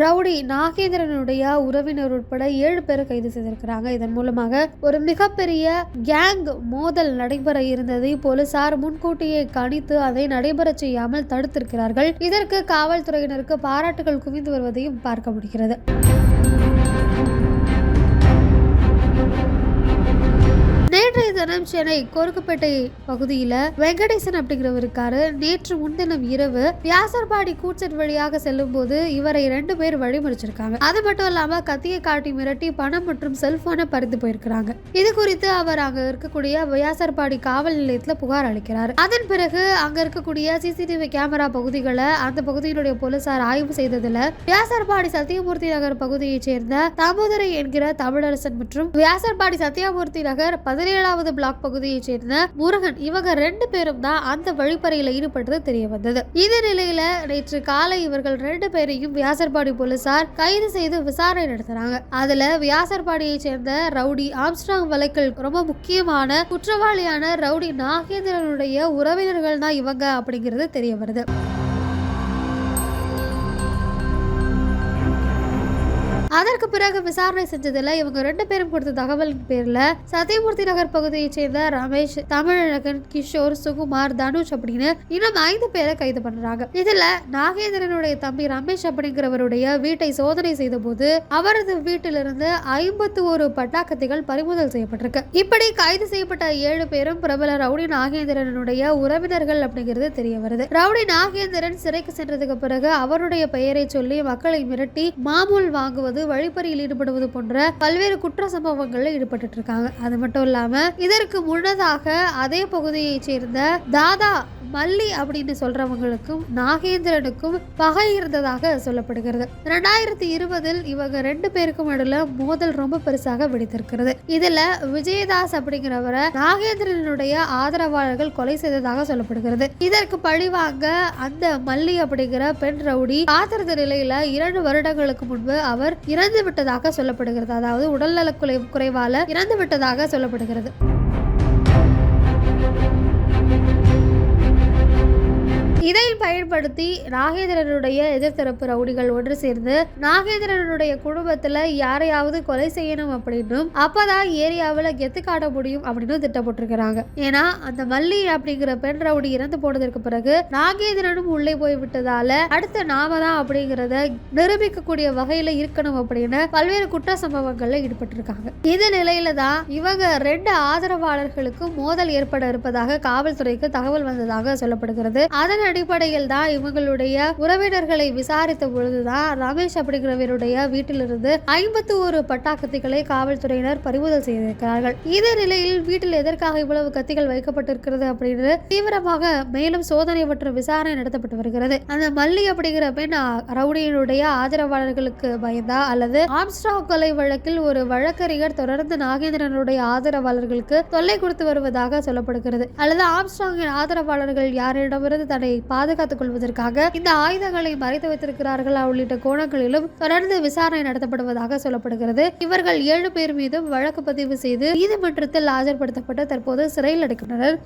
Rowdy நாகேந்திரனுடைய உறவினர் உட்பட ஏழு பேரை கைது செய்திருக்கிறாங்க. இதன் மூலமாக ஒரு மிகப்பெரிய கேங் மோதல் நடைபெற இருந்ததை. போலீசார் முன்கூட்டியே கணித்து அதை நடைபெற செய்யாமல் தடுத்திருக்கிறார்கள். இதற்கு காவல்துறையினருக்கு பாராட்டுகள் குவிந்து வருவதையும் பார்க்க முடிகிறது. நேற்றைய தினம் சென்னை கோருக்குப்பேட்டை பகுதியில வெங்கடேசன் அப்படிங்கிறவர் இருக்காரு. நேற்று முன்தினம் இரவு வியாசர்பாடி கூச்சட் வழியாக செல்லும் போது இவரை ரெண்டு பேர் வழிமறிச்சிருக்காங்க. அது மட்டும் இல்லாம கத்தியை காட்டி மிரட்டி பணம் மற்றும் செல்போனை பறித்து போயிருக்கிறாங்க. இது குறித்து அவர் அங்க இருக்கக்கூடிய வியாசர்பாடி காவல் நிலையத்துல புகார் அளிக்கிறார். அதன் பிறகு அங்க இருக்கக்கூடிய சிசிடிவி கேமரா பகுதிகளை அந்த பகுதியினுடைய போலீசார் ஆய்வு செய்ததுல வியாசர்பாடி சத்தியமூர்த்தி நகர் பகுதியைச் சேர்ந்த தாமோதரை என்கிற தமிழரசன் மற்றும் வியாசர்பாடி சத்தியமூர்த்தி நகர் பதினேழு பதினேழாவது பிளாக் பகுதியைச் சேர்ந்த முருகன். இவங்க ரெண்டு பேரும் தான் அந்த வழிப்பறையில ஈடுபட்டது தெரிய வந்தது. இந்த நிலையில நேற்று காலை இவர்கள் ரெண்டு பேரையும் வியாசர்பாடி போலீசார் கைது செய்து விசாரணை நடத்துறாங்க. அதுல வியாசர்பாடியைச் சேர்ந்த ரவுடி ஆம்ஸ்ட்ராங் வழக்கில் ரொம்ப முக்கியமான குற்றவாளியான ரவுடி நாகேந்திரனுடைய உறவினர்கள் தான் இவங்க அப்படிங்கிறது தெரிய வருது. அதற்கு பிறகு விசாரணை செஞ்சதுல இவங்க ரெண்டு பேரும் கொடுத்த தகவலின் பேர்ல சத்தியமூர்த்தி நகர் பகுதியைச் சேர்ந்த ரமேஷ் தமிழழகன் கிஷோர் சுகுமார் தனுஷ் அப்படின்னு இன்னும் ஐந்து பேரை கைது பண்றாங்க. இதுல நாகேந்திரனுடைய தம்பி ரமேஷ் அப்படிங்கிறவருடைய வீட்டை சோதனை செய்த போது அவரது வீட்டிலிருந்து ஐம்பத்து ஒரு பட்டாக்கத்திகள் பறிமுதல் செய்யப்பட்டிருக்கு. இப்படி கைது செய்யப்பட்ட ஏழு பேரும் பிரபல ரவுடி நாகேந்திரனுடைய உறவினர்கள் அப்படிங்கிறது தெரிய வருது. ரவுடி நாகேந்திரன் சிறைக்கு சென்றதுக்கு பிறகு அவருடைய பெயரை சொல்லி மக்களை மிரட்டி மாமூல் வாங்குவது வழிப்பறியில் ஈடுபடுவது போன்ற பல்வேறு குற்ற சம்பவங்கள்ல ஈடுபட்டு இருக்காங்க. அது மட்டும் இல்லாம இதற்கு முன்னதாக அதே பகுதியைச் சேர்ந்த தாதா மல்லி அப்படின்னு சொல்றவங்களுக்கும் நாகேந்திரனுக்கும் பகை இருந்ததாக சொல்லப்படுகிறது. ரெண்டாயிரத்தி இருபதில் இவங்க ரெண்டு பேருக்கும் நடுவில் மோதல் ரொம்ப பெருசாக வெடித்திருக்கிறது. இதுல விஜயதாஸ் அப்படிங்கிறவரை நாகேந்திரனுடைய ஆதரவாளர்கள் கொலை செய்ததாக சொல்லப்படுகிறது. இதற்கு பழிவாங்க அந்த மல்லி அப்படிங்கிற பெண் ரவுடி காத்திருந்த நிலையில இரண்டு வருடங்களுக்கு முன்பு அவர் இறந்து விட்டதாக சொல்லப்படுகிறது. அதாவது உடல்நலக் குறை குறைவால இறந்து விட்டதாக சொல்லப்படுகிறது. இதை பயன்படுத்தி நாகேந்திரனுடைய எதிர்த்தரப்பு ரவுடிகள் ஒன்று சேர்ந்து நாகேந்திரனுடைய குடும்பத்துல யாரையாவது கொலை செய்யணும் அப்படின்னும் அப்பதான் ஏரியாவில் கெத்து காட்ட முடியும் அப்படின்னு திட்டப்பட்டிருக்கிறாங்க ஏன்னா அந்த மல்லி அப்படிங்கிற பெண் ரவுடி இறந்து போனதற்கு பிறகு நாகேந்திரனும் உள்ளே போய் விட்டதால அடுத்த நாம தான் அப்படிங்கிறத நிரூபிக்கக்கூடிய வகையில இருக்கணும் அப்படின்னு பல்வேறு குற்ற சம்பவங்கள்ல ஈடுபட்டிருக்காங்க. இந்த நிலையில தான் இவங்க ரெண்டு ஆதரவாளர்களுக்கும் மோதல் ஏற்பட இருப்பதாக காவல்துறைக்கு தகவல் வந்ததாக சொல்லப்படுகிறது. அதன் அடிப்படையில் தான் இவங்களுடைய உறவினர்களை விசாரித்த பொழுதுதான் ரமேஷ் அப்படிங்கிறவருடைய வீட்டிலிருந்து ஐம்பத்தி ஒரு பட்டாக்கத்திகளை காவல்துறையினர் பறிமுதல் செய்திருக்கிறார்கள். இந்த நிலையில் வீட்டில் எதற்காக இவ்வளவு கத்திகள் வைக்கப்பட்டிருக்கிறது அப்படின்னு தீவிரமாக மேலும் சோதனை மற்றும் விசாரணை நடத்தப்பட்டு வருகிறது. அந்த மல்லி அப்படிங்கிற பெண் ரவுடியினுடைய ஆதரவாளர்களுக்கு பயந்தா அல்லது ஆம்ஸ்ட்ராங் கொலை வழக்கில் ஒரு வழக்கறிஞர் தொடர்ந்து நாகேந்திரனுடைய ஆதரவாளர்களுக்கு தொல்லை கொடுத்து வருவதாக சொல்லப்படுகிறது. அல்லது ஆம்ஸ்டாங்கின் ஆதரவாளர்கள் யாரிடமிருந்து தன்னை பாதுகாத்துக் கொள்வதற்காக இந்த ஆயுதங்களை மறைத்து வைத்திருக்கிறார்கள். உள்ளிட்ட கோணங்களிலும் தொடர்ந்து விசாரணை நடத்தப்படுவதாக சொல்லப்படுகிறது. இவர்கள் ஏழு பேர் மீதும் வழக்கு பதிவு செய்து நீதிமன்றத்தில் ஆஜர்படுத்தப்பட்டு தற்போது சிறையில் அடைக்கின்றனர்